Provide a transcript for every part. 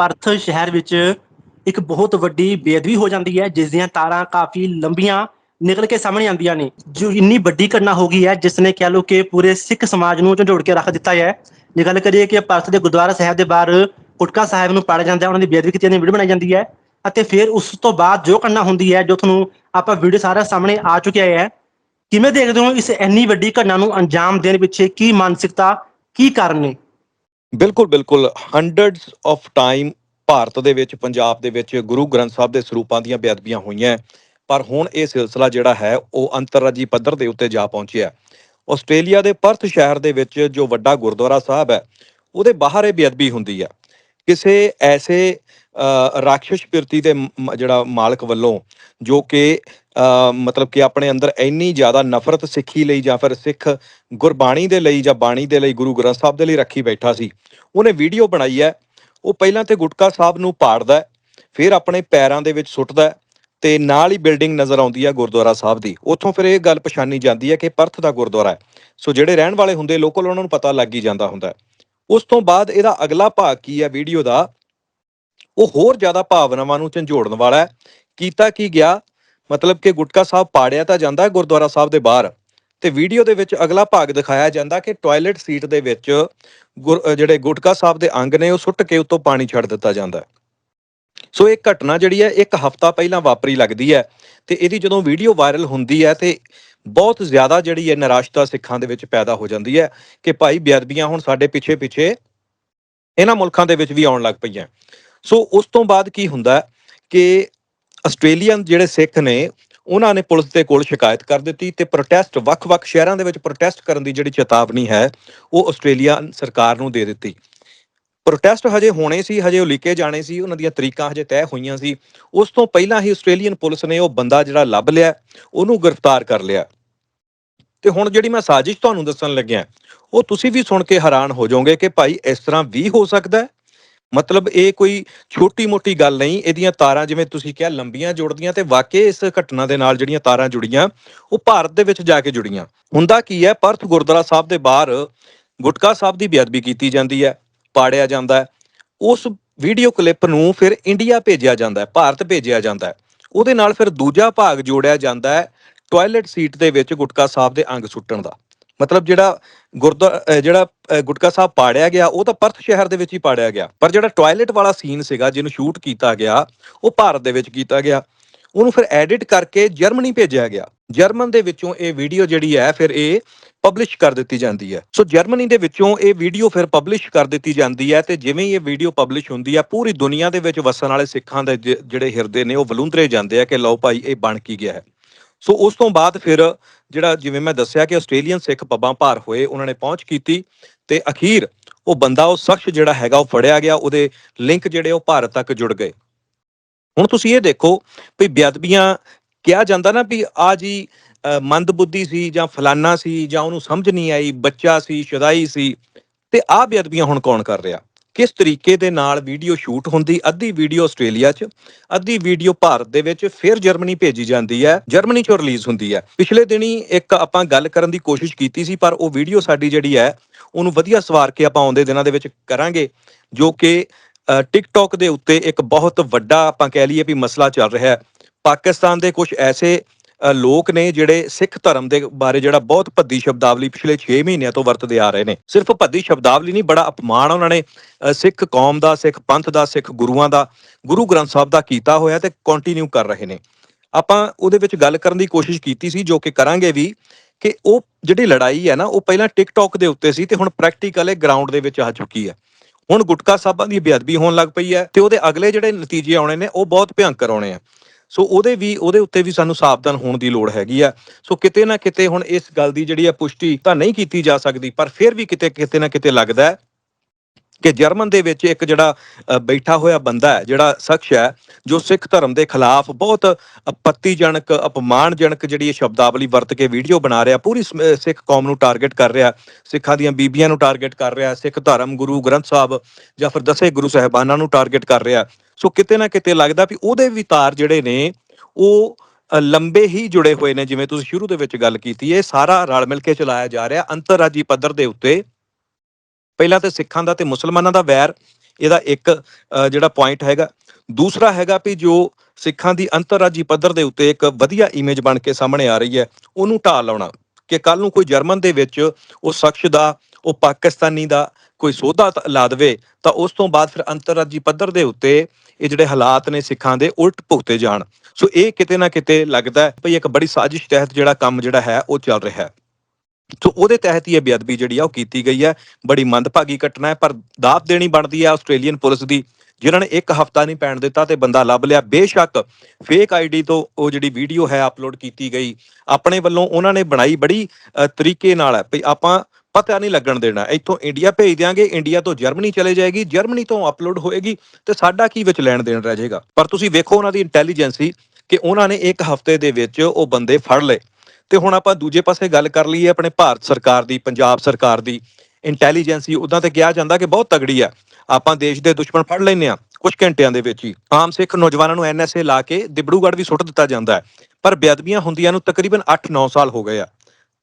Perth ਸ਼ਹਿਰ ਵਿੱਚ ਇੱਕ ਬਹੁਤ ਵੱਡੀ ਬੇਅਦਬੀ ਹੋ ਜਾਂਦੀ ਹੈ ਜਿਸ ਦੀਆਂ ਤਾਰਾਂ ਕਾਫੀ ਲੰਬੀਆਂ ਨਿਕਲ ਕੇ ਸਾਹਮਣੇ ਆਉਂਦੀਆਂ ਨੇ। ਜੋ ਇੰਨੀ ਵੱਡੀ ਘਟਨਾ ਹੋ ਗਈ ਹੈ ਜਿਸ ਨੇ ਕਹਿ ਲਓ ਕਿ ਪੂਰੇ ਸਿੱਖ ਸਮਾਜ ਨੂੰ ਝੰਡੋੜ ਕੇ ਰੱਖ ਦਿੱਤਾ ਹੈ। ਜੇ ਗੱਲ ਕਰੀਏ ਕਿ ਪਰਥ ਦੇ ਗੁਰਦੁਆਰਾ ਸਾਹਿਬ ਦੇ ਬਾਹਰ ਕੁਟਕਾ ਸਾਹਿਬ ਨੂੰ ਪਾੜਿਆ ਜਾਂਦਾ ਉਹਨਾਂ ਦੀ ਬੇਅਦਬੀ ਕੀਤੀ ਜਾਂਦੀ ਵੀਡੀਓ ਬਣਾਈ ਜਾਂਦੀ ਹੈ। ਅਤੇ ਫਿਰ ਉਸ ਤੋਂ ਬਾਅਦ ਜੋ ਘਟਨਾ ਹੁੰਦੀ ਹੈ, ਜੋ ਤੁਹਾਨੂੰ ਆਪਾਂ ਵੀਡੀਓ ਸਾਰਾ ਸਾਹਮਣੇ ਆ ਚੁੱਕਿਆ ਹੈ, ਕਿਵੇਂ ਦੇਖਦੇ ਹੋ ਇਸ ਇੰਨੀ ਵੱਡੀ ਘਟਨਾ ਨੂੰ ਅੰਜਾਮ ਦੇਣ ਪਿੱਛੇ ਕੀ ਮਾਨਸਿਕਤਾ, ਕੀ ਕਾਰਨ ਨੇ? ਬਿਲਕੁਲ ਬਿਲਕੁਲ। ਹੰਡਰਡਸ ਆਫ ਟਾਈਮ ਭਾਰਤ ਦੇ ਵਿੱਚ, ਪੰਜਾਬ ਦੇ ਵਿੱਚ ਗੁਰੂ ਗ੍ਰੰਥ ਸਾਹਿਬ ਦੇ ਸਰੂਪਾਂ ਦੀਆਂ ਬੇਅਦਬੀਆਂ ਹੋਈਆਂ। ਪਰ ਹੁਣ ਇਹ ਸਿਲਸਿਲਾ ਜਿਹੜਾ ਹੈ, ਉਹ ਅੰਤਰਰਾਜੀ ਪੱਧਰ ਦੇ ਉੱਤੇ ਜਾ ਪਹੁੰਚਿਆ ਆਸਟ੍ਰੇਲੀਆ ਦੇ ਪਰਥ ਸ਼ਹਿਰ ਦੇ ਵਿੱਚ ਜੋ ਵੱਡਾ ਗੁਰਦੁਆਰਾ ਸਾਹਿਬ ਹੈ, ਉਹਦੇ ਬਾਹਰ ਇਹ ਬੇਅਦਬੀ ਹੁੰਦੀ ਹੈ। ਕਿਸੇ ਐਸੇ ਰਾਖਸ਼ ਪਿਰਤੀ ਦੇ ਮ- ਜਿਹੜਾ ਮਾਲਕ ਵੱਲੋਂ ਜੋ ਕਿ ਮਤਲਬ ਕਿ ਆਪਣੇ ਅੰਦਰ ਇੰਨੀ ਜ਼ਿਆਦਾ ਨਫ਼ਰਤ ਸਿੱਖੀ ਲਈ ਜਾਂ ਫਿਰ ਸਿੱਖ ਗੁਰਬਾਣੀ ਦੇ ਲਈ ਜਾਂ ਬਾਣੀ ਦੇ ਲਈ ਗੁਰੂ ਗ੍ਰੰਥ ਸਾਹਿਬ ਦੇ ਲਈ ਰੱਖੀ ਬੈਠਾ ਸੀ, ਉਹਨੇ ਵੀਡੀਓ ਬਣਾਈ ਹੈ, ਉਹ ਪਹਿਲਾਂ ਤੇ ਗੁਟਕਾ ਸਾਹਿਬ ਨੂੰ ਪਾੜਦਾ ਫਿਰ ਆਪਣੇ ਪੈਰਾਂ ਦੇ ਵਿੱਚ ਸੁੱਟਦਾ ਹੈ ਤੇ ਨਾਲ ਹੀ ਬਿਲਡਿੰਗ ਨਜ਼ਰ ਆਉਂਦੀ ਹੈ ਗੁਰਦੁਆਰਾ ਸਾਹਿਬ ਦੀ, ਉੱਥੋਂ ਫਿਰ ਇਹ ਗੱਲ ਪਛਾਣੀ ਜਾਂਦੀ ਹੈ ਕਿ ਪਰਥ ਦਾ ਗੁਰਦੁਆਰਾ ਹੈ, ਸੋ ਜਿਹੜੇ ਰਹਿਣ ਵਾਲੇ ਹੁੰਦੇ ਲੋਕਲ ਉਹਨਾਂ ਨੂੰ ਪਤਾ ਲੱਗ ਹੀ ਜਾਂਦਾ ਹੁੰਦਾ ਉਸ ਤੋਂ ਬਾਅਦ ਇਹਦਾ ਅਗਲਾ ਭਾਗ ਕੀ ਹੈ ਵੀਡੀਓ ਦਾ ਉਹ ਹੋਰ ਜ਼ਿਆਦਾ ਭਾਵਨਾਵਾਂ ਨੂੰ ਝੰਜੋੜਨ ਵਾਲਾ ਹੈ। ਕੀਤਾ ਕੀ ਗਿਆ? ਮਤਲਬ ਕਿ ਗੁਟਕਾ ਸਾਹਿਬ ਪਾੜਿਆ ਤਾਂ ਜਾਂਦਾ ਹੈ ਗੁਰਦੁਆਰਾ ਸਾਹਿਬ ਦੇ ਬਾਹਰ। ਤੇ ਵੀਡੀਓ ਦੇ ਵਿੱਚ ਅਗਲਾ ਭਾਗ ਦਿਖਾਇਆ ਜਾਂਦਾ ਕਿ ਟਾਇਲਟ ਸੀਟ ਦੇ ਵਿੱਚ ਗੁਰ- ਜਿਹੜੇ ਗੁਟਕਾ ਸਾਹਿਬ ਦੇ ਅੰਗ ਨੇ ਉਹ ਸੁੱਟ ਕੇ ਉੱਤੋਂ ਪਾਣੀ ਛੱਡ ਦਿੱਤਾ ਜਾਂਦਾ ਸੋ ਇਹ ਘਟਨਾ ਜਿਹੜੀ ਹੈ ਇੱਕ ਹਫ਼ਤਾ ਪਹਿਲਾਂ ਵਾਪਰੀ ਲੱਗਦੀ ਹੈ ਤੇ ਇਹਦੀ ਜਦੋਂ ਵੀਡੀਓ ਵਾਇਰਲ ਹੁੰਦੀ ਹੈ ਤੇ ਬਹੁਤ ਜ਼ਿਆਦਾ ਜਿਹੜੀ ਹੈ ਨਿਰਾਸ਼ਤਾ ਸਿੱਖਾਂ ਦੇ ਵਿੱਚ ਪੈਦਾ ਹੋ ਜਾਂਦੀ ਹੈ ਕਿ ਭਾਈ ਬੇਅਦਬੀਆਂ ਹੁਣ ਸਾਡੇ ਪਿੱਛੇ ਪਿੱਛੇ ਇਹਨਾਂ ਮੁਲਕਾਂ ਦੇ ਵਿੱਚ ਵੀ ਆਉਣ ਲੱਗ ਪਈਆਂ। ਸੋ ਉਸ ਤੋਂ ਬਾਅਦ ਕੀ ਹੁੰਦਾ ਕਿ ਆਸਟ੍ਰੇਲੀਅਨ ਜਿਹੜੇ ਸਿੱਖ ਨੇ, ਉਹਨਾਂ ਨੇ ਪੁਲਿਸ ਦੇ ਕੋਲ ਸ਼ਿਕਾਇਤ ਕਰ ਦਿੱਤੀ ਤੇ ਪ੍ਰੋਟੈਸਟ ਵੱਖ-ਵੱਖ ਸ਼ਹਿਰਾਂ ਦੇ ਵਿੱਚ ਪ੍ਰੋਟੈਸਟ ਕਰਨ ਦੀ ਜਿਹੜੀ ਚੇਤਾਵਨੀ ਹੈ, ਉਹ ਆਸਟ੍ਰੇਲੀਅਨ ਸਰਕਾਰ ਨੂੰ ਦੇ ਦਿੱਤੀ। ਪ੍ਰੋਟੈਸਟ ਹਜੇ ਹੋਣੇ ਸੀ, ਹਜੇ ਉਲੀਕੇ ਜਾਣੇ ਸੀ, ਉਹਨਾਂ ਦੀਆਂ ਤਰੀਕਾਂ ਹਜੇ ਤੈਅ ਹੋਈਆਂ ਸੀ। ਉਸ ਤੋਂ ਪਹਿਲਾਂ ਹੀ ਆਸਟ੍ਰੇਲੀਅਨ ਪੁਲਿਸ ਨੇ ਉਹ ਬੰਦਾ ਜਿਹੜਾ ਲੱਭ ਲਿਆ, ਉਹਨੂੰ ਗ੍ਰਿਫਤਾਰ ਕਰ ਲਿਆ। ਤੇ ਹੁਣ ਜਿਹੜੀ ਮੈਂ ਸਾਜ਼ਿਸ਼ ਤੁਹਾਨੂੰ ਦੱਸਣ ਲੱਗਿਆ, ਉਹ ਤੁਸੀਂ ਵੀ ਸੁਣ ਕੇ ਹੈਰਾਨ ਹੋ ਜਾਓਗੇ ਕਿ ਭਾਈ ਇਸ ਤਰ੍ਹਾਂ ਵੀ ਹੋ ਸਕਦਾ ਹੈ? ਮਤਲਬ ਇਹ ਕੋਈ ਛੋਟੀ-ਮੋਟੀ ਗੱਲ ਨਹੀਂ, ਇਹਦੀਆਂ ਤਾਰਾਂ ਜਿਵੇਂ ਤੁਸੀਂ ਕਿਹਾ ਲੰਬੀਆਂ ਜੁੜਦੀਆਂ ਤੇ ਵਾਕਈ ਇਸ ਘਟਨਾ ਦੇ ਨਾਲ ਜਿਹੜੀਆਂ ਤਾਰਾਂ ਜੁੜੀਆਂ, ਉਹ ਭਾਰਤ ਦੇ ਵਿੱਚ ਜਾ ਕੇ ਜੁੜੀਆਂ। ਹੁੰਦਾ ਕੀ ਹੈ, ਪਰਥ ਗੁਰਦੁਆਰਾ ਸਾਹਿਬ ਦੇ ਬਾਹਰ ਗੁਟਕਾ ਸਾਹਿਬ ਦੀ ਬੇਅਦਬੀ ਕੀਤੀ ਜਾਂਦੀ ਹੈ, ਪਾੜਿਆ ਜਾਂਦਾ ਹੈ। ਉਸ ਵੀਡੀਓ ਕਲਿੱਪ ਨੂੰ ਫਿਰ ਇੰਡੀਆ ਭੇਜਿਆ ਜਾਂਦਾ ਹੈ, ਭਾਰਤ ਭੇਜਿਆ ਜਾਂਦਾ ਹੈ। ਉਹਦੇ ਨਾਲ ਫਿਰ ਦੂਜਾ ਭਾਗ ਜੋੜਿਆ ਜਾਂਦਾ ਹੈ, ਟਾਇਲਟ ਸੀਟ ਦੇ ਵਿੱਚ ਗੁਟਕਾ ਸਾਹਿਬ ਦੇ ਅੰਗ ਸੁੱਟਣ ਦਾ। ਮਤਲਬ ਜਿਹੜਾ ਗੁਰਦੁਆਰਾ ਜਿਹੜਾ ਗੁਟਕਾ ਸਾਹਿਬ ਪਾੜਿਆ ਗਿਆ, ਉਹ ਤਾਂ ਪਰਥ ਸ਼ਹਿਰ ਦੇ ਵਿੱਚ ਹੀ ਪਾੜਿਆ ਗਿਆ। ਪਰ ਜਿਹੜਾ ਟਾਇਲਟ ਵਾਲਾ ਸੀਨ ਸੀਗਾ, ਜਿਹਨੂੰ ਸ਼ੂਟ ਕੀਤਾ ਗਿਆ, ਉਹ ਭਾਰਤ ਦੇ ਵਿੱਚ ਕੀਤਾ ਗਿਆ। ਉਹਨੂੰ ਫਿਰ ਐਡਿਟ ਕਰਕੇ ਜਰਮਨੀ ਭੇਜਿਆ ਗਿਆ। ਜਰਮਨ ਦੇ ਵਿੱਚੋਂ ਇਹ ਵੀਡੀਓ ਜਿਹੜੀ ਹੈ, ਫਿਰ ਇਹ ਪਬਲਿਸ਼ ਕਰ ਦਿੱਤੀ ਜਾਂਦੀ ਹੈ। ਸੋ ਜਰਮਨੀ ਦੇ ਵਿੱਚੋਂ ਇਹ ਵੀਡੀਓ ਫਿਰ ਪਬਲਿਸ਼ ਕਰ ਦਿੱਤੀ ਜਾਂਦੀ ਹੈ ਤੇ ਜਿਵੇਂ ਹੀ ਇਹ ਵੀਡੀਓ ਪਬਲਿਸ਼ ਹੁੰਦੀ ਹੈ, ਪੂਰੀ ਦੁਨੀਆ ਦੇ ਵਿੱਚ ਵਸਣ ਵਾਲੇ ਸਿੱਖਾਂ ਦੇ ਜਿਹੜੇ ਹਿਰਦੇ ਨੇ, ਉਹ ਵਲੂੰਦਰੇ ਜਾਂਦੇ ਆ ਕਿ ਲਓ ਭਾਈ, ਇਹ ਬਣ ਕੀ ਗਿਆ ਹੈ। ਸੋ ਉਸ ਤੋਂ ਬਾਅਦ ਫਿਰ ਜਿਹੜਾ ਜਿਵੇਂ ਮੈਂ ਦੱਸਿਆ ਕਿ ਆਸਟ੍ਰੇਲੀਅਨ ਸਿੱਖ ਪੱਬਾਂ ਭਾਰ ਹੋਏ ਉਹਨਾਂ ਨੇ ਪਹੁੰਚ ਕੀਤੀ ਤੇ ਅਖੀਰ ਉਹ ਬੰਦਾ ਉਹ ਸ਼ਖਸ ਜਿਹੜਾ ਹੈਗਾ ਉਹ ਫੜਿਆ ਗਿਆ ਉਹਦੇ ਲਿੰਕ ਜਿਹੜੇ ਉਹ ਭਾਰਤ ਤੱਕ ਜੁੜ ਗਏ। ਹੁਣ ਤੁਸੀਂ ਇਹ ਦੇਖੋ ਵੀ ਬੇਅਦਬੀਆਂ ਕਿਹਾ ਜਾਂਦਾ ਨਾ ਵੀ ਆ ਜੀ ਅ, ਮੰਦਬੁੱਧੀ ਸੀ ਜਾਂ ਫਲਾਨਾ ਸੀ ਜਾਂ ਉਹਨੂੰ ਸਮਝ ਨਹੀਂ ਆਈ ਬੱਚਾ ਸੀ ਸ਼ਦਾਈ ਸੀ ਤੇ ਆ ਬੇਅਦਬੀਆਂ ਹੁਣ ਕੌਣ ਕਰ ਰਿਹਾ? ਕਿਸ ਤਰੀਕੇ ਦੇ ਨਾਲ ਵੀਡੀਓ ਸ਼ੂਟ ਹੁੰਦੀ, ਅੱਧੀ ਵੀਡੀਓ ਆਸਟ੍ਰੇਲੀਆ 'ਚ, ਅੱਧੀ ਵੀਡੀਓ ਭਾਰਤ ਦੇ ਵਿੱਚ, ਫਿਰ ਜਰਮਨੀ ਭੇਜੀ ਜਾਂਦੀ ਹੈ, ਜਰਮਨੀ 'ਚੋਂ ਰਿਲੀਜ਼ ਹੁੰਦੀ ਹੈ। ਪਿਛਲੇ ਦਿਨੀ ਇੱਕ ਆਪਾਂ ਗੱਲ ਕਰਨ ਦੀ ਕੋਸ਼ਿਸ਼ ਕੀਤੀ ਸੀ, ਪਰ ਉਹ ਵੀਡੀਓ ਸਾਡੀ ਜਿਹੜੀ ਹੈ, ਉਹਨੂੰ ਵਧੀਆ ਸਵਾਰ ਕੇ ਆਪਾਂ ਆਉਂਦੇ ਦਿਨਾਂ ਦੇ ਵਿੱਚ ਕਰਾਂਗੇ, ਜੋ ਕਿ ਟਿਕਟੌਕ ਦੇ ਉੱਤੇ ਇੱਕ ਬਹੁਤ ਵੱਡਾ ਆਪਾਂ ਕਹਿ ਲਈਏ ਵੀ ਮਸਲਾ ਚੱਲ ਰਿਹਾ ਹੈ। ਪਾਕਿਸਤਾਨ ਦੇ ਕੁਝ ਐਸੇ ਲੋਕ ਨੇ ਜਿਹੜੇ ਸਿੱਖ ਧਰਮ ਦੇ ਬਾਰੇ ਜਿਹੜਾ ਬਹੁਤ ਭੱਦੀ ਸ਼ਬਦਾਵਲੀ ਪਿਛਲੇ 6 ਮਹੀਨਿਆਂ ਤੋਂ ਵਰਤਦੇ ਆ ਰਹੇ ਨੇ। ਸਿਰਫ ਭੱਦੀ ਸ਼ਬਦਾਵਲੀ ਨਹੀਂ, ਬੜਾ ਅਪਮਾਨ ਉਹਨਾਂ ਨੇ ਸਿੱਖ ਕੌਮ ਦਾ, ਸਿੱਖ ਪੰਥ ਦਾ, ਸਿੱਖ ਗੁਰੂਆਂ ਦਾ, ਗੁਰੂ ਗ੍ਰੰਥ ਸਾਹਿਬ ਦਾ ਕੀਤਾ ਹੋਇਆ ਤੇ ਕੰਟੀਨਿਊ ਕਰ ਰਹੇ ਨੇ। ਆਪਾਂ ਉਹਦੇ ਵਿੱਚ ਗੱਲ ਕਰਨ ਦੀ ਕੋਸ਼ਿਸ਼ ਕੀਤੀ ਸੀ, ਜੋ ਕਿ ਕਰਾਂਗੇ ਵੀ ਕਿ ਉਹ ਜਿਹੜੀ ਲੜਾਈ ਹੈ ਨਾ, ਉਹ ਪਹਿਲਾਂ ਟਿਕਟੌਕ ਦੇ ਉੱਤੇ ਸੀ ਤੇ ਹੁਣ ਪ੍ਰੈਕਟੀਕਲ ਇਹ ਗਰਾਊਂਡ ਦੇ ਵਿੱਚ ਆ ਚੁੱਕੀ ਹੈ। ਹੁਣ ਗੁਟਕਾ ਸਾਹਿਬਾਂ ਦੀ ਬੇਅਦਬੀ ਹੋਣ ਲੱਗ ਪਈ ਹੈ ਤੇ ਉਹਦੇ ਅਗਲੇ ਜਿਹੜੇ ਨਤੀਜੇ ਆਉਣੇ ਨੇ, ਉਹ ਬਹੁਤ ਭਿਆਨਕ ਆਉਣੇ ਆ। ਸੋ ਉਹਦੇ ਵੀ, ਉਹਦੇ ਉੱਤੇ ਵੀ ਸਾਨੂੰ ਸਾਵਧਾਨ ਹੋਣ ਦੀ ਲੋੜ ਹੈਗੀ ਆ। ਸੋ ਕਿਤੇ ਨਾ ਕਿਤੇ ਹੁਣ ਇਸ ਗੱਲ ਦੀ ਜਿਹੜੀ ਆ ਪੁਸ਼ਟੀ ਤਾਂ ਨਹੀਂ ਕੀਤੀ ਜਾ ਸਕਦੀ, ਪਰ ਫਿਰ ਵੀ ਕਿਤੇ ਕਿਤੇ ਨਾ ਕਿਤੇ ਲੱਗਦਾ ਹੈ ਕਿ ਜਰਮਨ ਦੇ ਵਿੱਚ ਇੱਕ ਜਿਹੜਾ ਬੈਠਾ ਹੋਇਆ ਬੰਦਾ ਹੈ, ਜਿਹੜਾ ਸ਼ਖਸ ਹੈ, ਜੋ ਸਿੱਖ ਧਰਮ ਦੇ ਖਿਲਾਫ ਬਹੁਤ ਆਪੱਤੀਜਨਕ ਅਪਮਾਨਜਨਕ ਜਿਹੜੀ ਇਹ ਸ਼ਬਦਾਵਲੀ ਵਰਤ ਕੇ ਵੀਡੀਓ ਬਣਾ ਰਿਹਾ, ਪੂਰੀ ਸਿੱਖ ਕੌਮ ਨੂੰ ਟਾਰਗੇਟ ਕਰ ਰਿਹਾ, ਸਿੱਖਾਂ ਦੀਆਂ ਬੀਬੀਆਂ ਨੂੰ ਟਾਰਗੇਟ ਕਰ ਰਿਹਾ, ਸਿੱਖ ਧਰਮ ਗੁਰੂ ਗ੍ਰੰਥ ਸਾਹਿਬ ਜਾਂ ਫਿਰ ਦਸੇ ਗੁਰੂ ਸਾਹਿਬਾਨਾਂ ਨੂੰ ਟਾਰਗੇਟ ਕਰ ਰਿਹਾ ਸੋ ਕਿਤੇ ਨਾ ਕਿਤੇ ਲੱਗਦਾ ਵੀ ਉਹਦੇ ਵੀ ਤਾਰ ਜਿਹੜੇ ਨੇ, ਉਹ ਲੰਬੇ ਹੀ ਜੁੜੇ ਹੋਏ ਨੇ, ਜਿਵੇਂ ਤੁਸੀਂ ਸ਼ੁਰੂ ਦੇ ਵਿੱਚ ਗੱਲ ਕੀਤੀ ਇਹ ਸਾਰਾ ਰਲ ਮਿਲ ਕੇ ਚਲਾਇਆ ਜਾ ਰਿਹਾ ਅੰਤਰਰਾਜੀ ਪੱਧਰ ਦੇ ਉੱਤੇ। ਪਹਿਲਾਂ ਤੇ ਸਿੱਖਾਂ ਦਾ ਤੇ ਮੁਸਲਮਾਨਾਂ ਦਾ ਵੈਰ, ਇਹਦਾ ਇੱਕ ਜਿਹੜਾ ਪੁਆਇੰਟ ਹੈਗਾ। ਦੂਸਰਾ ਹੈਗਾ ਵੀ ਜੋ ਸਿੱਖਾਂ ਦੀ ਅੰਤਰਰਾਜੀ ਪੱਧਰ ਦੇ ਉੱਤੇ ਇੱਕ ਵਧੀਆ ਇਮੇਜ ਬਣ ਕੇ ਸਾਹਮਣੇ ਆ ਰਹੀ ਹੈ, ਉਹਨੂੰ ਢਾਹ ਲਾਉਣਾ। ਕਿ ਕੱਲ ਨੂੰ ਕੋਈ ਜਰਮਨ ਦੇ ਵਿੱਚ ਉਹ ਸ਼ਖਸ ਦਾ, ਉਹ ਪਾਕਿਸਤਾਨੀ ਦਾ ਕੋਈ ਸੋਧਾ ਲਾ ਦੇਵੇ, ਤਾਂ ਉਸ ਤੋਂ ਬਾਅਦ ਫਿਰ ਅੰਤਰਰਾਜੀ ਪੱਧਰ ਦੇ ਉੱਤੇ ਇਹ ਜਿਹੜੇ ਹਾਲਾਤ ਨੇ ਸਿੱਖਾਂ ਦੇ ਉਲਟ ਭੁਗਤੇ ਜਾਣ। ਸੋ ਇਹ ਕਿਤੇ ਨਾ ਕਿਤੇ ਲੱਗਦਾ ਹੈ ਭਈ ਇੱਕ ਬੜੀ ਸਾਜ਼ਿਸ਼ ਤਹਿਤ ਜਿਹੜਾ ਕੰਮ ਜਿਹੜਾ ਹੈ, ਉਹ ਚੱਲ ਰਿਹਾ ਹੈ। ਸੋ ਉਹਦੇ ਤਹਿਤ ਹੀ ਇਹ ਬੇਅਦਬੀ ਜਿਹੜੀ ਆ ਉਹ ਕੀਤੀ ਗਈ ਹੈ। ਬੜੀ ਮੰਦਭਾਗੀ ਘਟਨਾ ਹੈ, ਪਰ ਦਾਤ ਦੇਣੀ ਬਣਦੀ ਹੈ ਆਸਟ੍ਰੇਲੀਅਨ ਪੁਲਿਸ ਦੀ। ਜਿਨ੍ਹਾਂ ਨੇ ਇੱਕ ਹਫ਼ਤਾ ਨਹੀਂ ਪੈਣ ਦਿੱਤਾ ਤੇ ਬੰਦਾ ਲੱਭ ਲਿਆ। ਬੇਸ਼ੱਕ ਫੇਕ ਆਈਡੀ ਤੋਂ ਉਹ ਜਿਹੜੀ ਵੀਡੀਓ ਹੈ ਅਪਲੋਡ ਕੀਤੀ ਗਈ, ਆਪਣੇ ਵੱਲੋਂ ਉਹਨਾਂ ਨੇ ਬਣਾਈ ਬੜੀ ਤਰੀਕੇ ਨਾਲ ਹੈ। ਭਈ ਆਪਾਂ ਪਤਾ ਨਹੀਂ ਲੱਗਣ ਦੇਣਾ। ਇੱਥੋਂ ਇੰਡੀਆ ਭੇਜ ਦਿਆਂਗੇ ਇੰਡੀਆ ਤੋਂ ਜਰਮਨੀ ਚਲੇ ਜਾਏਗੀ ਜਰਮਨੀ ਤੋਂ ਅਪਲੋਡ ਹੋਏਗੀ ਤੇ ਸਾਡਾ ਕੀ ਵਿੱਚ ਲੈਣ ਦੇਣ ਰਹਿ ਜਾਏਗਾ? ਪਰ ਤੁਸੀਂ ਵੇਖੋ ਉਹਨਾਂ ਦੀ ਇੰਟੈਲੀਜੈਂਸੀ ਕਿ ਉਹਨਾਂ ਨੇ ਇੱਕ ਹਫ਼ਤੇ ਦੇ ਵਿੱਚ ਉਹ ਬੰਦੇ ਫੜ ਲਏ। ਤੇ ਹੁਣ ਆਪਾਂ ਦੂਜੇ ਪਾਸੇ ਗੱਲ ਕਰ ਲਈਏ ਆਪਣੇ ਭਾਰਤ ਸਰਕਾਰ ਦੀ, ਪੰਜਾਬ ਸਰਕਾਰ ਦੀ। ਇੰਟੈਲੀਜੈਂਸੀ ਉਦਾਂ ਤੇ ਕਿਹਾ ਜਾਂਦਾ ਕਿ ਬਹੁਤ ਤਗੜੀ ਆ। ਆਪਾਂ ਦੇਸ਼ ਦੇ ਦੁਸ਼ਮਣ ਫੜ ਲੈਨੇ ਆ ਕੁਝ ਘੰਟਿਆਂ ਦੇ ਵਿੱਚ ਹੀ। ਆਮ ਸਿੱਖ ਨੌਜਵਾਨਾਂ ਨੂੰ ਐਨਐਸਏ ਲਾ ਕੇ ਦਿਬੜੂਗੜ੍ਹ ਵੀ ਸੁੱਟ ਦਿੱਤਾ ਜਾਂਦਾ ਹੈ। ਪਰ ਬੇਅਦਬੀਆਂ ਹੁੰਦੀਆਂ ਨੂੰ ਤਕਰੀਬਨ 8-9 ਸਾਲ ਹੋ ਗਏ ਆ।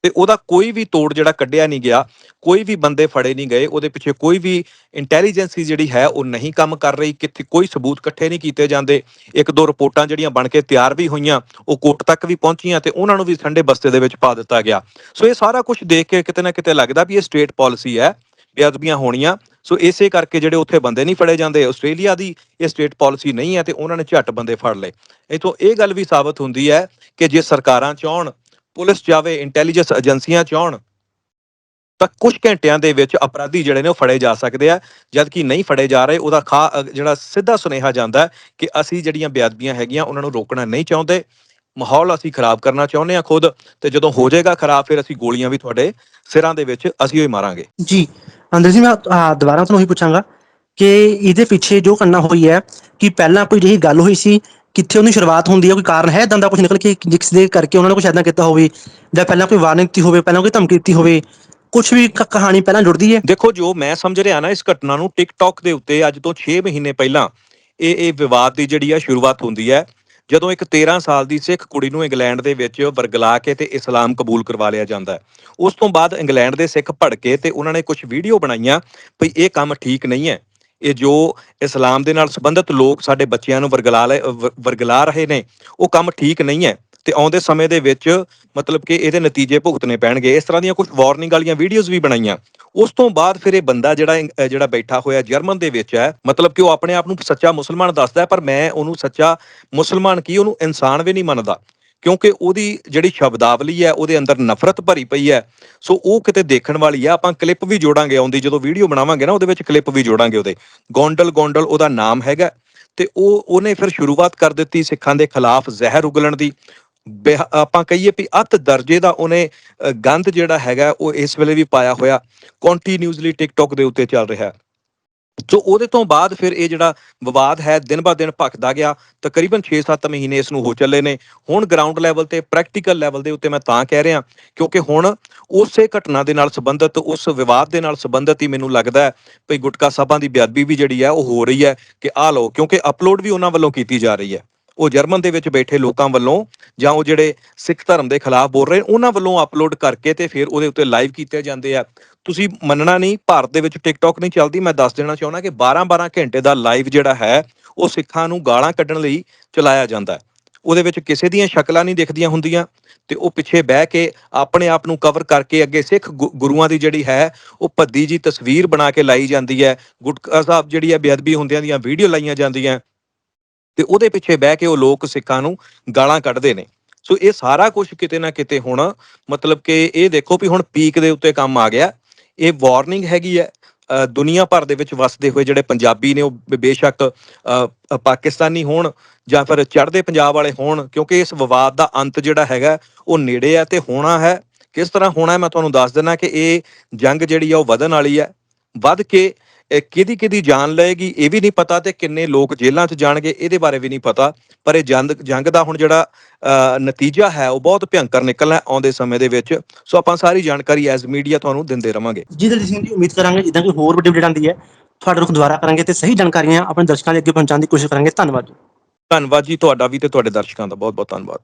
ਤੇ ਉਹਦਾ ਕੋਈ ਵੀ ਤੋੜ ਜਿਹੜਾ ਕੱਢਿਆ ਨਹੀਂ ਗਿਆ, ਕੋਈ ਵੀ ਬੰਦੇ ਫੜੇ ਨਹੀਂ ਗਏ, ਉਹਦੇ ਪਿੱਛੇ ਕੋਈ ਵੀ ਇੰਟੈਲੀਜੈਂਸੀ ਜਿਹੜੀ ਹੈ ਉਹ ਨਹੀਂ ਕੰਮ ਕਰ ਰਹੀ ਕਿਤੇ ਕੋਈ ਸਬੂਤ ਇਕੱਠੇ ਨਹੀਂ ਕੀਤੇ ਜਾਂਦੇ। ਇੱਕ ਦੋ ਰਿਪੋਰਟਾਂ ਜਿਹੜੀਆਂ ਬਣ ਕੇ ਤਿਆਰ ਵੀ ਹੋਈਆਂ, ਉਹ ਕੋਰਟ ਤੱਕ ਵੀ ਪਹੁੰਚੀਆਂ ਤੇ ਉਹਨਾਂ ਨੂੰ ਵੀ ਠੰਡੇ ਬਸਤੇ ਦੇ ਵਿੱਚ ਪਾ ਦਿੱਤਾ ਗਿਆ। ਸੋ ਇਹ ਸਾਰਾ ਕੁਝ ਦੇਖ ਕੇ ਕਿਤੇ ਨਾ ਕਿਤੇ ਲੱਗਦਾ ਵੀ ਇਹ ਸਟੇਟ ਪਾਲਿਸੀ ਹੈ, ਬੇਅਦਬੀਆਂ ਹੋਣੀਆਂ। ਸੋ ਇਸੇ ਕਰਕੇ ਜਿਹੜੇ ਉੱਥੇ ਬੰਦੇ ਨਹੀਂ ਫੜੇ ਜਾਂਦੇ, ਆਸਟ੍ਰੇਲੀਆ ਦੀ ਇਹ ਸਟੇਟ ਪਾਲਿਸੀ ਨਹੀਂ ਹੈ ਤੇ ਉਹਨਾਂ ਨੇ ਝੱਟ ਬੰਦੇ ਫੜ ਲਏ। ਇਥੋਂ ਇਹ ਗੱਲ ਵੀ ਸਾਬਤ ਹੁੰਦੀ ਹੈ ਕਿ ਜੇ ਸਰਕਾਰਾਂ ਚਾਹਣ ਪੁਲਿਸ ਜਾਵੇ ਇੰਟੈਲੀਜੈਂਸ ਏਜੰਸੀਆਂ ਚਾਹਣ ਤਾਂ ਕੁਝ ਘੰਟਿਆਂ ਦੇ ਵਿੱਚ ਅਪਰਾਧੀ ਜਿਹੜੇ ਨੇ ਉਹ ਫੜੇ ਜਾ ਸਕਦੇ ਆ। ਜਦ ਕਿ ਨਹੀਂ ਫੜੇ ਜਾ ਰਹੇ, ਉਹਦਾ ਖਾ ਜਿਹੜਾ ਸਿੱਧਾ ਸੁਨੇਹਾ ਜਾਂਦਾ ਕਿ ਅਸੀਂ ਜਿਹੜੀਆਂ ਬੇਅਦਬੀਆਂ ਹੈਗੀਆਂ, ਉਹਨਾਂ ਨੂੰ ਰੋਕਣਾ ਨਹੀਂ ਚਾਹੁੰਦੇ। ਮਾਹੌਲ ਅਸੀਂ ਖਰਾਬ ਕਰਨਾ ਚਾਹੁੰਦੇ ਆ ਖੁਦ, ਤੇ ਜਦੋਂ ਹੋ ਜਾਏਗਾ ਖਰਾਬ, ਫਿਰ ਅਸੀਂ ਗੋਲੀਆਂ ਵੀ ਤੁਹਾਡੇ ਸਿਰਾਂ ਦੇ ਵਿੱਚ ਅਸੀਂ ਹੀ ਮਾਰਾਂਗੇ। ਜੀ, ਅੰਦਰ ਜੀ ਮੈਂ ਦੁਬਾਰਾ ਤੁਹਾਨੂੰ ਉਹੀ ਪੁੱਛਾਂਗਾ ਕਿ ਇਹਦੇ ਪਿੱਛੇ ਜੋ ਕਰਨਾ ਹੋਈ ਹੈ, ਕਿ ਪਹਿਲਾਂ ਕੋਈ ਜਿਹੀ ਗੱਲ ਹੋਈ ਸੀ ਕਿੱਥੇ ਉਹਦੀ ਸ਼ੁਰੂਆਤ ਹੁੰਦੀ ਹੈ ਕੋਈ ਕਾਰਨ ਹੈ ਇਦਾਂ ਦਾ ਕੁਝ ਨਿਕਲ ਕੇ ਜਿਸ ਦੇ ਕਰਕੇ ਉਹਨਾਂ ਨੇ ਕੁਝ ਇਦਾਂ ਕੀਤਾ ਹੋਵੇ? ਜਾਂ ਪਹਿਲਾਂ ਕੋਈ ਵਾਰਨਿੰਗ ਦਿੱਤੀ ਹੋਵੇ, ਪਹਿਲਾਂ ਕੋਈ ਧਮਕੀ ਦਿੱਤੀ ਹੋਵੇ? ਕੁਝ ਵੀ ਕਹਾਣੀ ਪਹਿਲਾਂ ਜੁੜਦੀ ਹੈ ਦੇਖੋ, ਜੋ ਮੈਂ ਸਮਝ ਰਿਹਾ ਨਾ ਇਸ ਘਟਨਾ ਨੂੰ ਟਿਕਟੌਕ ਦੇ ਉੱਤੇ ਅੱਜ ਤੋਂ 6 ਮਹੀਨੇ ਪਹਿਲਾਂ, ਇਹ ਇਹ ਵਿਵਾਦ ਦੀ ਜਿਹੜੀ ਆ ਸ਼ੁਰੂਆਤ ਹੁੰਦੀ ਹੈ ਜਦੋਂ ਇੱਕ 13 ਸਾਲ ਦੀ ਸਿੱਖ ਕੁੜੀ ਨੂੰ ਇੰਗਲੈਂਡ ਦੇ ਵਿੱਚ ਵਰਗਲਾ ਕੇ ਤੇ ਇਸਲਾਮ ਕਬੂਲ ਕਰਵਾ ਲਿਆ ਜਾਂਦਾ ਹੈ। ਉਸ ਤੋਂ ਬਾਅਦ ਇੰਗਲੈਂਡ ਦੇ ਸਿੱਖ ਭੜਕੇ ਤੇ ਉਹਨਾਂ ਨੇ ਕੁਝ ਵੀਡੀਓ ਬਣਾਈਆਂ ਵੀ ਇਹ ਕੰਮ ਠੀਕ ਨਹੀਂ ਹੈ। ਇਹ ਜੋ ਇਸਲਾਮ ਦੇ ਨਾਲ ਸੰਬੰਧਿਤ ਲੋਕ ਸਾਡੇ ਬੱਚਿਆਂ ਨੂੰ ਵਰਗਲਾ ਲੈ- ਵ- ਵਰਗਲਾ ਰਹੇ ਨੇ, ਉਹ ਕੰਮ ਠੀਕ ਨਹੀਂ ਹੈ ਤੇ ਆਉਂਦੇ ਸਮੇਂ ਦੇ ਵਿੱਚ ਮਤਲਬ ਕਿ ਇਹਦੇ ਨਤੀਜੇ ਭੁਗਤਣੇ ਪੈਣਗੇ। ਇਸ ਤਰ੍ਹਾਂ ਦੀਆਂ ਕੁਝ ਵਾਰਨਿੰਗ ਵਾਲੀਆਂ ਵੀਡੀਓਜ਼ ਵੀ ਬਣਾਈਆਂ। ਉਸ ਤੋਂ ਬਾਅਦ ਫਿਰ ਇਹ ਬੰਦਾ ਜਿਹੜਾ ਜਿਹੜਾ ਬੈਠਾ ਹੋਇਆ ਜਰਮਨ ਦੇ ਵਿੱਚ ਹੈ, ਮਤਲਬ ਕਿ ਉਹ ਆਪਣੇ ਆਪ ਨੂੰ ਸੱਚਾ ਮੁਸਲਮਾਨ ਦੱਸਦਾ ਹੈ, ਪਰ ਮੈਂ ਉਹਨੂੰ ਸੱਚਾ ਮੁਸਲਮਾਨ ਕੀ, ਉਹਨੂੰ ਇਨਸਾਨ ਵੀ ਨਹੀਂ ਮੰਨਦਾ। ਕਿਉਂਕਿ ਉਹਦੀ ਜਿਹੜੀ ਸ਼ਬਦਾਵਲੀ ਹੈ ਉਹਦੇ ਅੰਦਰ ਨਫ਼ਰਤ ਭਰੀ ਪਈ ਹੈ। ਸੋ ਉਹ ਕਿਤੇ ਦੇਖਣ ਵਾਲੀ ਆ ਆਪਾਂ ਕਲਿੱਪ ਵੀ ਜੋੜਾਂਗੇ ਆਉਂਦੀ ਜਦੋਂ ਵੀਡੀਓ ਬਣਾਵਾਂਗੇ ਨਾ ਉਹਦੇ ਵਿੱਚ ਕਲਿੱਪ ਵੀ ਜੋੜਾਂਗੇ ਉਹਦੇ। ਗੋਂਡਲ ਗੋਂਡਲ ਉਹਦਾ ਨਾਮ ਹੈਗਾ। ਤੇ ਉਹ ਉਹਨੇ ਫਿਰ ਸ਼ੁਰੂਆਤ ਕਰ ਦਿੱਤੀ ਸਿੱਖਾਂ ਦੇ ਖਿਲਾਫ ਜ਼ਹਿਰ ਉਗਲਣ ਦੀ। ਬਿਹ- ਆਪਾਂ ਕਹੀਏ ਵੀ ਅੱਤ ਦਰਜੇ ਦਾ ਉਹਨੇ ਅ, ਗੰਦ ਜਿਹੜਾ ਹੈਗਾ ਉਹ ਇਸ ਵੇਲੇ ਵੀ ਪਾਇਆ ਹੋਇਆ। ਕੰਟੀਨਿਊਸਲੀ ਟਿਕਟੌਕ ਦੇ ਉੱਤੇ ਚੱਲ ਰਿਹਾ। ਸੋ ਉਹਦੇ ਤੋਂ ਬਾਅਦ ਫਿਰ ਇਹ ਜਿਹੜਾ ਵਿਵਾਦ ਹੈ, ਦਿਨ ਬਾ ਦਿਨ ਭਖਦਾ ਗਿਆ। ਤਕਰੀਬਨ 6-7 ਮਹੀਨੇ ਇਸ ਨੂੰ ਹੋ ਚੱਲੇ ਨੇ। ਹੁਣ ਗਰਾਊਂਡ ਲੈਵਲ ਤੇ ਪ੍ਰੈਕਟੀਕਲ ਲੈਵਲ ਦੇ ਉੱਤੇ ਮੈਂ ਤਾਂ ਕਹਿ ਰਿਹਾ, ਕਿਉਂਕਿ ਹੁਣ ਉਸੇ ਘਟਨਾ ਦੇ ਨਾਲ ਸੰਬੰਧਿਤ, ਉਸ ਵਿਵਾਦ ਦੇ ਨਾਲ ਸੰਬੰਧਿਤ ਹੀ ਮੈਨੂੰ ਲੱਗਦਾ ਹੈ, ਭਈ ਗੁਟਕਾ ਸਾਹਿਬਾਂ ਦੀ ਬੇਅਦਬੀ ਵੀ ਜਿਹੜੀ ਹੈ, ਉਹ ਹੋ ਰਹੀ ਹੈ ਕਿ ਆ ਲਓ, ਕਿਉਂਕਿ ਅਪਲੋਡ ਵੀ ਉਹਨਾਂ ਵੱਲੋਂ ਕੀਤੀ ਜਾ ਰਹੀ ਹੈ। ਉਹ ਜਰਮਨ ਦੇ ਵਿੱਚ ਬੈਠੇ ਲੋਕਾਂ ਵੱਲੋਂ ਜਾਂ ਉਹ ਜਿਹੜੇ ਸਿੱਖ ਧਰਮ ਦੇ ਖਿਲਾਫ ਬੋਲ ਰਹੇ, ਉਹਨਾਂ ਵੱਲੋਂ ਅਪਲੋਡ ਕਰਕੇ ਤੇ ਫਿਰ ਉਹਦੇ ਉੱਤੇ ਲਾਈਵ ਕੀਤੇ ਜਾਂਦੇ ਆ। ਤੁਸੀਂ ਮੰਨਣਾ ਨਹੀਂ, ਭਾਰਤ ਦੇ ਵਿੱਚ ਟਿਕਟੌਕ ਨਹੀਂ ਚੱਲਦੀ, ਮੈਂ ਦੱਸ ਦੇਣਾ ਚਾਹੁੰਦਾ ਕਿ 12-12 ਘੰਟੇ ਦਾ ਲਾਈਵ ਜਿਹੜਾ ਹੈ, ਉਹ ਸਿੱਖਾਂ ਨੂੰ ਗਾਲਾਂ ਕੱਢਣ ਲਈ ਚਲਾਇਆ ਜਾਂਦਾ ਹੈ। ਉਹਦੇ ਵਿੱਚ ਕਿਸੇ ਦੀਆਂ ਸ਼ਕਲਾਂ ਨਹੀਂ ਦਿਖਦੀਆਂ ਹੁੰਦੀਆਂ ਤੇ ਉਹ ਪਿੱਛੇ ਬਹਿ ਕੇ ਆਪਣੇ ਆਪ ਨੂੰ ਕਵਰ ਕਰਕੇ ਅੱਗੇ ਸਿੱਖ ਗੁ- ਗੁਰੂਆਂ ਦੀ ਜਿਹੜੀ ਹੈ, ਉਹ ਭੱਦੀ ਜੀ ਤਸਵੀਰ ਬਣਾ ਕੇ ਲਾਈ ਜਾਂਦੀ ਹੈ। ਗੁਟਕਾ ਸਾਹਿਬ ਜਿਹੜੀ ਹੈ ਬੇਅਦਬੀ ਹੁੰਦਿਆਂ ਦੀਆਂ ਵੀਡੀਓ ਲਾਈਆਂ ਜਾਂਦੀਆਂ। ਤੇ ਉਹਦੇ ਪਿੱਛੇ ਬਹਿ ਕੇ ਉਹ ਲੋਕ ਸਿੱਖਾਂ ਨੂੰ ਗਾਲਾਂ ਕੱਢਦੇ ਨੇ। ਸੋ ਇਹ ਸਾਰਾ ਕੁਝ ਕਿਤੇ ਨਾ ਕਿਤੇ ਹੁਣ ਮਤਲਬ ਕਿ ਇਹ ਦੇਖੋ ਵੀ ਹੁਣ ਪੀਕ ਦੇ ਉੱਤੇ ਕੰਮ ਆ ਗਿਆ। ਇਹ ਵਾਰਨਿੰਗ ਹੈਗੀ ਹੈ। ਦੁਨੀਆ ਭਰ ਦੇ ਵਿੱਚ ਵਸਦੇ ਹੋਏ ਜਿਹੜੇ ਪੰਜਾਬੀ ਨੇ ਉਹ ਬੇ- ਬੇਸ਼ੱਕ ਪਾਕਿਸਤਾਨੀ ਹੋਣ ਜਾਂ ਫਿਰ ਚੜ੍ਹਦੇ ਪੰਜਾਬ ਵਾਲੇ ਹੋਣ, ਕਿਉਂਕਿ ਇਸ ਵਿਵਾਦ ਦਾ ਅੰਤ ਜਿਹੜਾ ਹੈਗਾ, ਉਹ ਨੇੜੇ ਹੈ ਤੇ ਹੋਣਾ ਹੈ। ਕਿਸ ਤਰ੍ਹਾਂ ਹੋਣਾ ਮੈਂ ਤੁਹਾਨੂੰ ਦੱਸ ਦਿੰਦਾ ਕਿ ਇਹ ਜੰਗ ਜਿਹੜੀ ਆ ਉਹ ਵਧਣ ਵਾਲੀ ਹੈ। ਵੱਧ ਕੇ ਕਿਹਦੀ ਕਿਹਦੀ ਜਾਨ ਲਏਗੀ ਇਹ ਵੀ ਨਹੀਂ ਪਤਾ ਤੇ ਕਿੰਨੇ ਲੋਕ ਜੇਲ੍ਹਾਂ 'ਚ ਜਾਣਗੇ ਇਹਦੇ ਬਾਰੇ ਵੀ ਨਹੀਂ ਪਤਾ। ਪਰ ਇਹ ਜੰਗ ਜੰਗ ਦਾ ਹੁਣ ਜਿਹੜਾ ਨਤੀਜਾ ਹੈ ਉਹ ਬਹੁਤ ਭਿਅੰਕਰ ਨਿਕਲਣਾ ਆਉਂਦੇ ਸਮੇਂ ਦੇ ਵਿੱਚ। ਸੋ ਆਪਾਂ ਸਾਰੀ ਜਾਣਕਾਰੀ ਐਜ਼ ਮੀਡੀਆ ਤੁਹਾਨੂੰ ਦਿੰਦੇ ਰਵਾਂਗੇ। ਜੀ ਦਲਜੀਤ ਸਿੰਘ ਜੀ ਉਮੀਦ ਕਰਾਂਗੇ ਜਿੱਦਾਂ ਕੋਈ ਹੋਰ ਵੱਡੀ ਅਪਡੇਟ ਆਉਂਦੀ ਹੈ ਤੁਹਾਡੇ ਰੁਖ ਦੁਬਾਰਾ ਕਰਾਂਗੇ ਤੇ ਸਹੀ ਜਾਣਕਾਰੀਆਂ ਆਪਣੇ ਦਰਸ਼ਕਾਂ ਦੇ ਅੱਗੇ ਪਹੁੰਚਾਉਣ ਦੀ ਕੋਸ਼ਿਸ਼ ਕਰਾਂਗੇ। ਧੰਨਵਾਦ ਜੀ। ਧੰਨਵਾਦ ਜੀ ਤੁਹਾਡਾ ਵੀ ਤੇ ਤੁਹਾਡੇ ਦਰਸ਼ਕਾਂ ਦਾ ਬਹੁਤ ਬਹੁਤ ਧੰਨਵਾਦ।